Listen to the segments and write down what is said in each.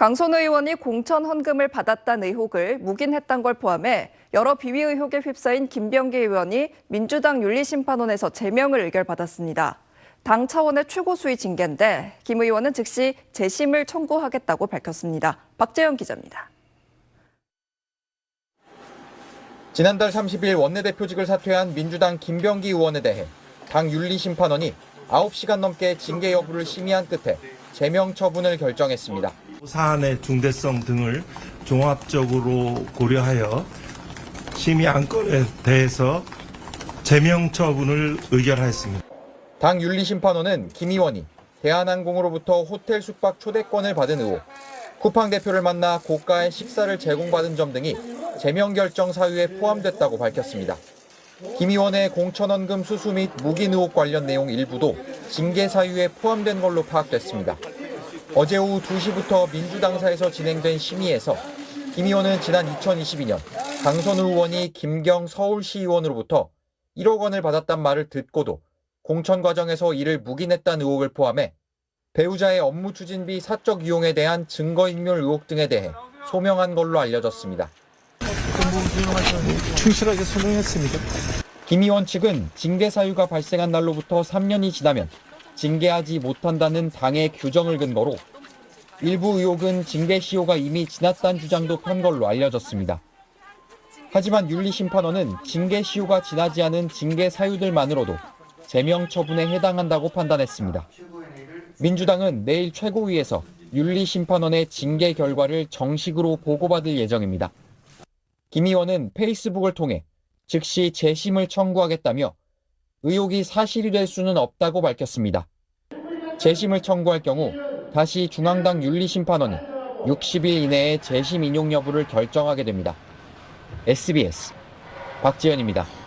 강선 의원이 공천 헌금을 받았다는 의혹을 묵인했던 걸 포함해 여러 비위 의혹에 휩싸인 김병기 의원이 민주당 윤리심판원에서 제명을 의결받았습니다. 당 차원의 최고 수위 징계인데 김 의원은 즉시 재심을 청구하겠다고 밝혔습니다. 박재영 기자입니다. 지난달 30일 원내대표직을 사퇴한 민주당 김병기 의원에 대해 당 윤리심판원이 9시간 넘게 징계 여부를 심의한 끝에 제명 처분을 결정했습니다. 사안의 중대성 등을 종합적으로 고려하여 심의 안건에 대해서 제명 처분을 의결하였습니다. 당 윤리심판원은 김 의원이 대한항공으로부터 호텔 숙박 초대권을 받은 의혹, 쿠팡 대표를 만나 고가의 식사를 제공받은 점 등이 제명 결정 사유에 포함됐다고 밝혔습니다. 김 의원의 공천원금 수수 및 묵인 의혹 관련 내용 일부도 징계 사유에 포함된 걸로 파악됐습니다. 어제 오후 2시부터 민주당사에서 진행된 심의에서 김 의원은 지난 2022년 강선우 의원이 김경 서울시 의원으로부터 1억 원을 받았단 말을 듣고도 공천 과정에서 이를 묵인했다는 의혹을 포함해 배우자의 업무 추진비 사적 이용에 대한 증거인멸 의혹 등에 대해 소명한 걸로 알려졌습니다. 충실하게 소명했습니다. 김 의원 측은 징계 사유가 발생한 날로부터 3년이 지나면 징계하지 못한다는 당의 규정을 근거로 일부 의혹은 징계 시효가 이미 지났다는 주장도 편 걸로 알려졌습니다. 하지만 윤리심판원은 징계 시효가 지나지 않은 징계 사유들만으로도 제명 처분에 해당한다고 판단했습니다. 민주당은 내일 최고위에서 윤리심판원의 징계 결과를 정식으로 보고받을 예정입니다. 김 의원은 페이스북을 통해 즉시 재심을 청구하겠다며 의혹이 사실이 될 수는 없다고 밝혔습니다. 재심을 청구할 경우 다시 중앙당 윤리심판원이 60일 이내에 재심 인용 여부를 결정하게 됩니다. SBS 박지현입니다.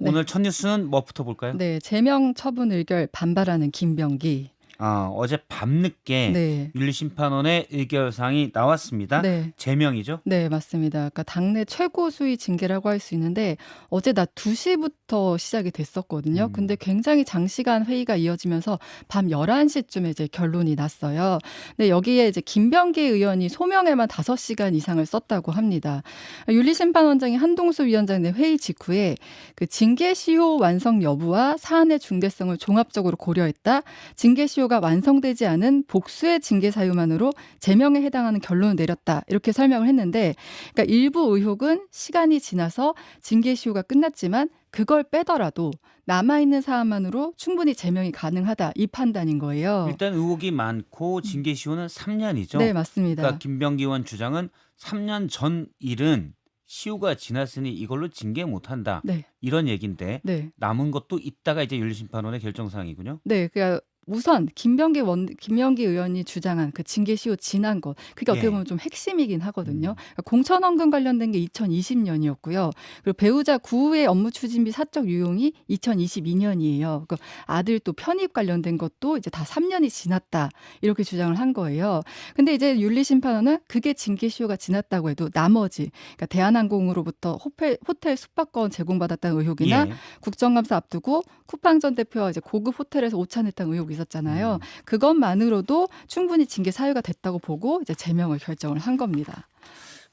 오늘 첫 뉴스는 뭐부터 볼까요? 네, 제명 처분 의결 반발하는 김병기. 아, 어제 밤늦게 네. 윤리심판원의 의결상이 나왔습니다. 네. 제명이죠? 네, 맞습니다. 그러니까 당내 최고 수위 징계라고 할 수 있는데 어제 낮 2시부터 시작이 됐었거든요. 음. 근데 굉장히 장시간 회의가 이어지면서 밤 11시쯤에 이제 결론이 났어요. 근데 여기에 이제 김병기 의원이 소명에만 5시간 이상을 썼다고 합니다. 윤리심판원장이 한동수 위원장 내 회의 직후에 그 징계 시효 완성 여부와 사안의 중대성을 종합적으로 고려했다. 징계 시효 가 완성되지 않은 복수의 징계 사유만으로 제명에 해당하는 결론을 내렸다. 이렇게 설명을 했는데 그러니까 일부 의혹은 시간이 지나서 징계 시효가 끝났지만 그걸 빼더라도 남아 있는 사안만으로 충분히 제명이 가능하다. 이 판단인 거예요. 일단 의혹이 많고 징계 시효는 3년이죠. 네, 맞습니다. 그러니까 김병기 의원 주장은 3년 전 일은 시효가 지났으니 이걸로 징계 못 한다. 네. 이런 얘기인데 네. 남은 것도 있다가 이제 윤리심판원의 결정 사항이군요. 네, 그러니까 우선 김병기 원 김병기 의원이 주장한 그 징계 시효 지난 것 그게 어떻게 예. 보면 좀 핵심이긴 하거든요. 음. 그러니까 공천원금 관련된 게 2020년이었고요. 그리고 배우자 구의 업무 추진 비 사적 유용이 2022년이에요. 그 아들 또 편입 관련된 것도 이제 다 3년이 지났다 이렇게 주장을 한 거예요. 근데 이제 윤리심판원은 그게 징계 시효가 지났다고 해도 나머지 그러니까 대한항공으로부터 호텔 호텔 숙박권 제공받았다는 의혹이나 예. 국정감사 앞두고 쿠팡 전 대표와 이제 고급 호텔에서 오찬했다는 의혹이 있었잖아요. 음. 그것만으로도 충분히 징계 사유가 됐다고 보고 이제 제명을 결정을 한 겁니다.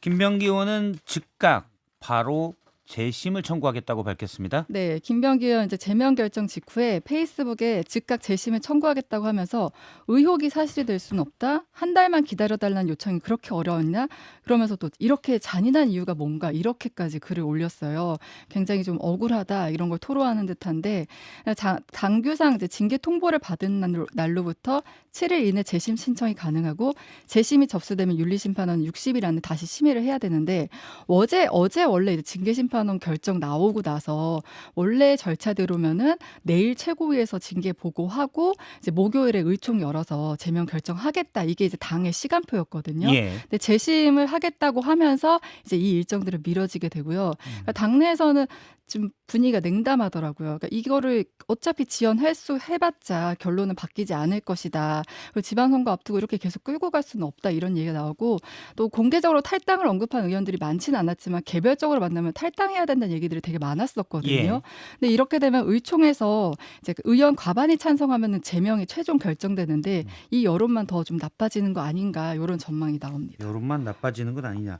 김병기 의원은 즉각 바로 재심을 청구하겠다고 밝혔습니다. 네, 김병기 의원 이제 제명 결정 직후에 페이스북에 즉각 재심을 청구하겠다고 하면서 의혹이 사실이 될 수는 없다. 한 달만 기다려달라는 요청이 그렇게 어려웠냐? 그러면서 또 이렇게 잔인한 이유가 뭔가 이렇게까지 글을 올렸어요. 굉장히 좀 억울하다 이런 걸 토로하는 듯한데 자- 당규상 이제 징계 통보를 받은 날로- 날로부터 7일 이내 재심 신청이 가능하고 재심이 접수되면 윤리심판원 60일 안에 다시 심의를 해야 되는데 어제 어제 원래 징계 심판 원 결정 나오고 나서 원래 절차대로면은 내일 최고위에서 징계 보고하고 이제 목요일에 의총 열어서 제명 결정하겠다 이게 이제 당의 시간표였거든요. 예. 근데 재심을 하겠다고 하면서 이제 이 일정들을 미뤄지게 되고요. 음. 그러니까 당내에서는 좀 분위기가 냉담하더라고요. 그러니까 이거를 어차피 지연할 수 해 봤자 결론은 바뀌지 않을 것이다. 그리고 지방선거 앞두고 이렇게 계속 끌고 갈 수는 없다 이런 얘기가 나오고 또 공개적으로 탈당을 언급한 의원들이 많지는 않았지만 개별적으로 만나면 탈당해야 된다는 얘기들이 되게 많았었거든요. 예. 근데 이렇게 되면 의총에서 이제 그 의원 과반이 찬성하면은 제명이 최종 결정되는데 이 여론만 더 좀 나빠지는 거 아닌가 이런 전망이 나옵니다. 여론만 나빠지는 건 아니냐.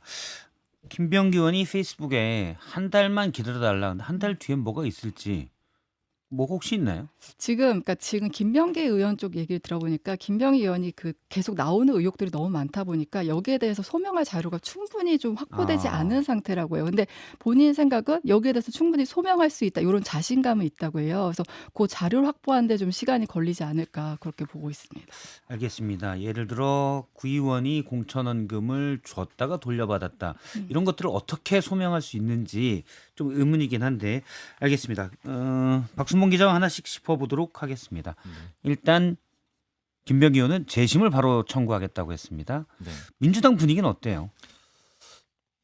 김병기 의원이 페이스북에 한 달만 기다려달라. 한 달 뒤엔 뭐가 있을지 뭐 혹시 있나요? 지금 그러니까 지금 김병기 의원 쪽 얘기를 들어보니까 김병기 의원이 그 계속 나오는 의혹들이 너무 많다 보니까 여기에 대해서 소명할 자료가 충분히 좀 확보되지 아. 않은 상태라고 해요. 근데 본인 생각은 여기에 대해서 충분히 소명할 수 있다 이런 자신감은 있다고 해요. 그래서 그 자료를 확보하는데 좀 시간이 걸리지 않을까 그렇게 보고 있습니다. 알겠습니다. 예를 들어 구의원이 공천원금을 줬다가 돌려받았다. 이런 것들을 어떻게 소명할 수 있는지 좀 의문이긴 한데 알겠습니다. 어, 박순 봉 기자와 하나씩 짚어보도록 하겠습니다. 일단 김병기 의원은 재심을 바로 청구하겠다고 했습니다. 네. 민주당 분위기는 어때요?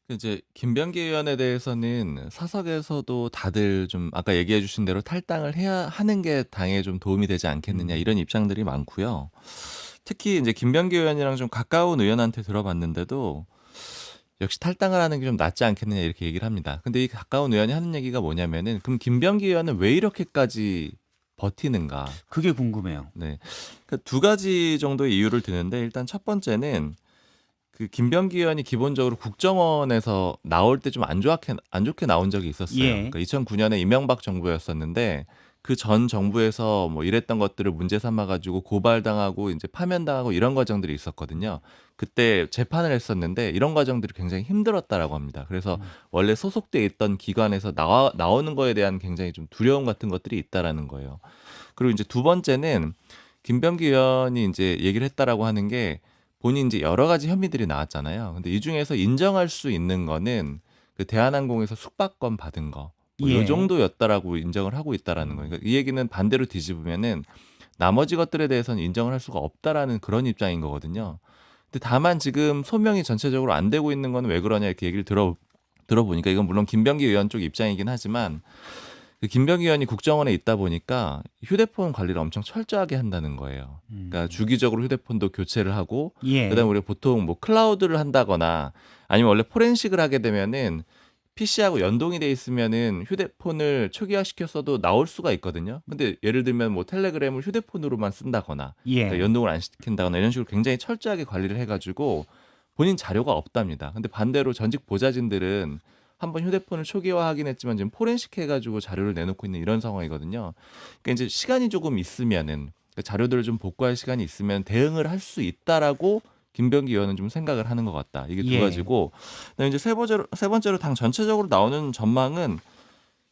이제 김병기 의원에 대해서는 사석에서도 다들 좀 아까 얘기해 주신 대로 탈당을 해야 하는 게 당에 좀 도움이 되지 않겠느냐 이런 입장들이 많고요. 특히 이제 김병기 의원이랑 좀 가까운 의원한테 들어봤는데도 역시 탈당을 하는 게 좀 낫지 않겠느냐 이렇게 얘기를 합니다. 근데 이 가까운 의원이 하는 얘기가 뭐냐면은 그럼 김병기 의원은 왜 이렇게까지 버티는가? 그게 궁금해요. 네. 그두 가지 정도의 이유를 드는데 일단 첫 번째는 그 김병기 의원이 기본적으로 국정원에서 나올 때 좀 안 좋게 안 좋게 나온 적이 있었어요. 예. 그러니까 2009년에 이명박 정부였었는데 그 전 정부에서 뭐 이랬던 것들을 문제 삼아 가지고 고발당하고 이제 파면당하고 이런 과정들이 있었거든요. 그때 재판을 했었는데 이런 과정들이 굉장히 힘들었다라고 합니다. 그래서 음. 원래 소속돼 있던 기관에서 나와 나오는 거에 대한 굉장히 좀 두려움 같은 것들이 있다라는 거예요. 그리고 이제 두 번째는 김병기 의원이 이제 얘기를 했다라고 하는 게 본인 이제 여러 가지 혐의들이 나왔잖아요. 근데 이 중에서 인정할 수 있는 거는 그 대한항공에서 숙박권 받은 거. 뭐 예. 요 정도였다라고 인정을 하고 있다라는 거예요. 그러니까 이 얘기는 반대로 뒤집으면은 나머지 것들에 대해서는 인정을 할 수가 없다라는 그런 입장인 거거든요. 근데 다만 지금 소명이 전체적으로 안 되고 있는 건 왜 그러냐 이렇게 얘기를 들어 들어보니까 이건 물론 김병기 의원 쪽 입장이긴 하지만 그 김병기 의원이 국정원에 있다 보니까 휴대폰 관리를 엄청 철저하게 한다는 거예요. 그러니까 주기적으로 휴대폰도 교체를 하고 예. 그다음에 우리가 보통 뭐 클라우드를 한다거나 아니면 원래 포렌식을 하게 되면은 PC하고 연동이 돼 있으면은 휴대폰을 초기화시켰어도 나올 수가 있거든요. 근데 예를 들면 뭐 텔레그램을 휴대폰으로만 쓴다거나 예. 그러니까 연동을 안 시킨다거나 이런 식으로 굉장히 철저하게 관리를 해가지고 본인 자료가 없답니다. 근데 반대로 전직 보좌진들은 한번 휴대폰을 초기화하긴 했지만 지금 포렌식 해가지고 자료를 내놓고 있는 이런 상황이거든요. 그러니까 이제 시간이 조금 있으면은 그 자료들을 좀 복구할 시간이 있으면 대응을 할 수 있다라고 김병기 의원은 좀 생각을 하는 것 같다. 이게 두 예. 가지고 그다음에 이제 세 번째로 세 번째로 당 전체적으로 나오는 전망은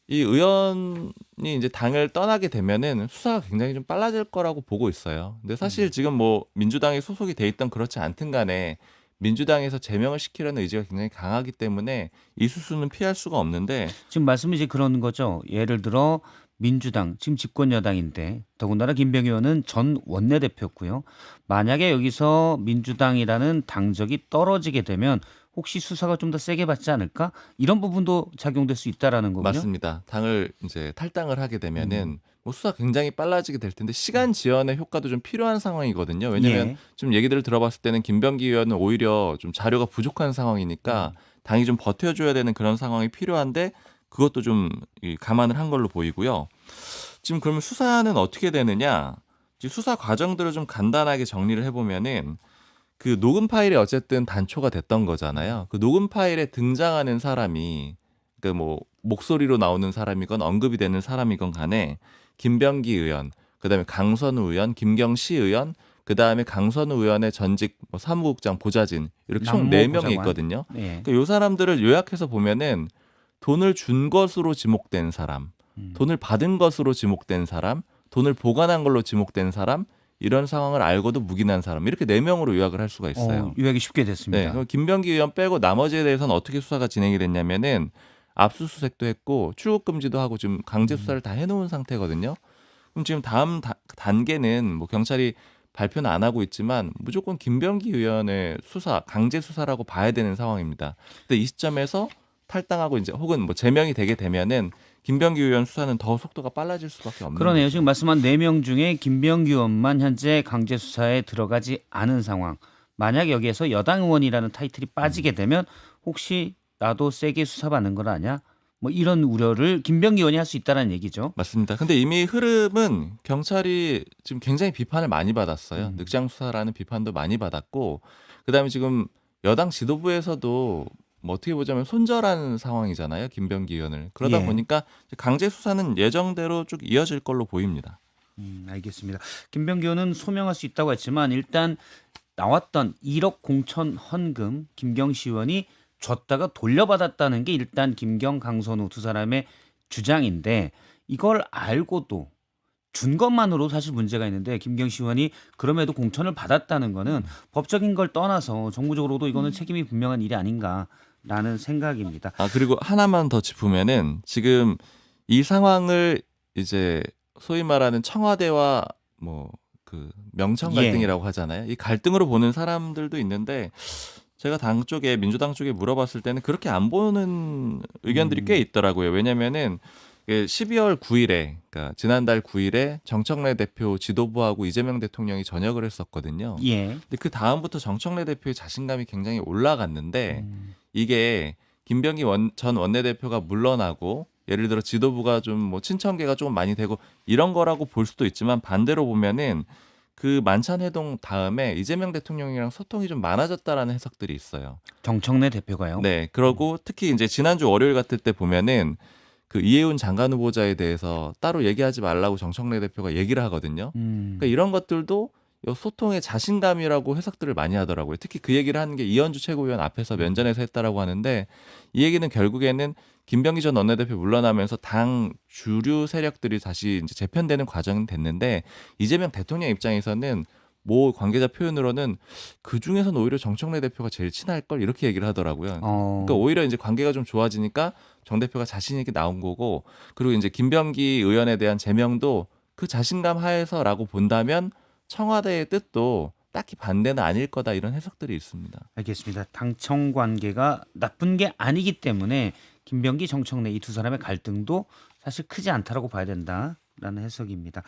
이 의원이 이제 당을 떠나게 되면은 수사가 굉장히 좀 빨라질 거라고 보고 있어요. 근데 사실 지금 뭐 민주당에 소속이 돼 있던 그렇지 않든 간에 민주당에서 제명을 시키려는 의지가 굉장히 강하기 때문에 이 수수는 피할 수가 없는데 지금 말씀이 이제 그런 거죠. 예를 들어 민주당 지금 집권 여당인데 더군다나 김병기 의원은 전 원내대표고요. 만약에 여기서 민주당이라는 당적이 떨어지게 되면 혹시 수사가 좀 더 세게 받지 않을까? 이런 부분도 작용될 수 있다라는 거군요. 맞습니다. 당을 이제 탈당을 하게 되면은 음. 뭐 수사 굉장히 빨라지게 될 텐데 시간 지연의 효과도 좀 필요한 상황이거든요. 왜냐하면 예. 좀 얘기들을 들어봤을 때는 김병기 의원은 오히려 좀 자료가 부족한 상황이니까 당이 좀 버텨줘야 되는 그런 상황이 필요한데 그것도 좀 이, 감안을 한 걸로 보이고요. 지금 그러면 수사는 어떻게 되느냐? 지금 수사 과정들을 좀 간단하게 정리를 해보면은 그 녹음 파일이 어쨌든 단초가 됐던 거잖아요. 그 녹음 파일에 등장하는 사람이 그 뭐 목소리로 나오는 사람이건 언급이 되는 사람이건 간에 김병기 의원, 그다음에 강선우 의원, 김경시 의원, 그다음에 강선우 의원의 전직 뭐 사무국장 보좌진 이렇게 총 남모 네 명이 보좌관. 있거든요. 예. 그러니까 요 사람들을 요약해서 보면은 돈을 준 것으로 지목된 사람, 음. 돈을 받은 것으로 지목된 사람, 돈을 보관한 걸로 지목된 사람, 이런 상황을 알고도 묵인한 사람 이렇게 네 명으로 요약을 할 수가 있어요. 어, 요약이 쉽게 네, 됐습니다. 그럼 김병기 의원 빼고 나머지에 대해서는 어떻게 수사가 진행이 됐냐면은 압수수색도 했고 출국 금지도 하고 지금 강제 수사를 다 해놓은 상태거든요. 그럼 지금 다음 다- 단계는 뭐 경찰이 발표는 안 하고 있지만 무조건 김병기 의원의 수사 강제 수사라고 봐야 되는 상황입니다. 근데 이 시점에서 탈당하고 이제 혹은 뭐 제명이 되게 되면은 김병기 의원 수사는 더 속도가 빨라질 수밖에 없는 그러네요. 거죠. 지금 말씀한 네 명 중에 김병기 의원만 현재 강제 수사에 들어가지 않은 상황. 만약 여기에서 여당 의원이라는 타이틀이 빠지게 되면 혹시 나도 세게 수사받는 건 아니야? 뭐 이런 우려를 김병기 의원이 할 수 있다는 얘기죠. 맞습니다. 근데 이미 흐름은 경찰이 지금 굉장히 비판을 많이 받았어요. 음. 늑장 수사라는 비판도 많이 받았고 그다음에 지금 여당 지도부에서도 뭐 어떻게 보자면 손절한 상황이잖아요. 김병기 의원을. 그러다 예. 보니까 강제 수사는 예정대로 쭉 이어질 걸로 보입니다. 음, 알겠습니다. 김병기 의원은 소명할 수 있다고 했지만 일단 나왔던 1억 공천 헌금 김경시 의원이 줬다가 돌려받았다는 게 일단 김경 강선우 두 사람의 주장인데 이걸 알고도 준 것만으로 사실 문제가 있는데 김경시 의원이 그럼에도 공천을 받았다는 거는 법적인 걸 떠나서 정부적으로도 이거는 책임이 분명한 일이 아닌가 라는 생각입니다. 아 그리고 하나만 더 짚으면은 지금 이 상황을 이제 소위 말하는 청와대와 뭐 그 명청 예. 갈등이라고 하잖아요. 이 갈등으로 보는 사람들도 있는데 제가 당 쪽에 민주당 쪽에 물어봤을 때는 그렇게 안 보는 의견들이 음. 꽤 있더라고요. 왜냐면은 12월 9일에 그러니까 지난달 9일에 정청래 대표 지도부하고 이재명 대통령이 전역을 했었거든요. 예. 근데 그 다음부터 정청래 대표의 자신감이 굉장히 올라갔는데 음. 이게 김병기 원, 전 원내대표가 물러나고 예를 들어 지도부가 좀 뭐 친청계가 조금 많이 되고 이런 거라고 볼 수도 있지만 반대로 보면은 그 만찬 회동 다음에 이재명 대통령이랑 소통이 좀 많아졌다라는 해석들이 있어요. 정청래 대표가요. 네. 그러고 특히 이제 지난주 월요일 같을 때 보면은 그 이해운 장관 후보자에 대해서 따로 얘기하지 말라고 정청래 대표가 얘기를 하거든요. 음. 그러니까 이런 것들도 요 소통의 자신감이라고 해석들을 많이 하더라고요. 특히 그 얘기를 하는 게 이현주 최고위원 앞에서 면전에서 했다라고 하는데 이 얘기는 결국에는 김병기 전 원내대표 물러나면서 당 주류 세력들이 다시 이제 재편되는 과정이 됐는데 이재명 대통령 입장에서는 모 관계자 표현으로는 그 중에서는 오히려 정청래 대표가 제일 친할 걸 이렇게 얘기를 하더라고요. 어. 그러니까 오히려 이제 관계가 좀 좋아지니까 정 대표가 자신 있게 나온 거고 그리고 이제 김병기 의원에 대한 제명도 그 자신감 하에서라고 본다면 청와대의 뜻도 딱히 반대는 아닐 거다 이런 해석들이 있습니다. 알겠습니다. 당청 관계가 나쁜 게 아니기 때문에 김병기, 정청래 이 두 사람의 갈등도 사실 크지 않다라고 봐야 된다라는 해석입니다.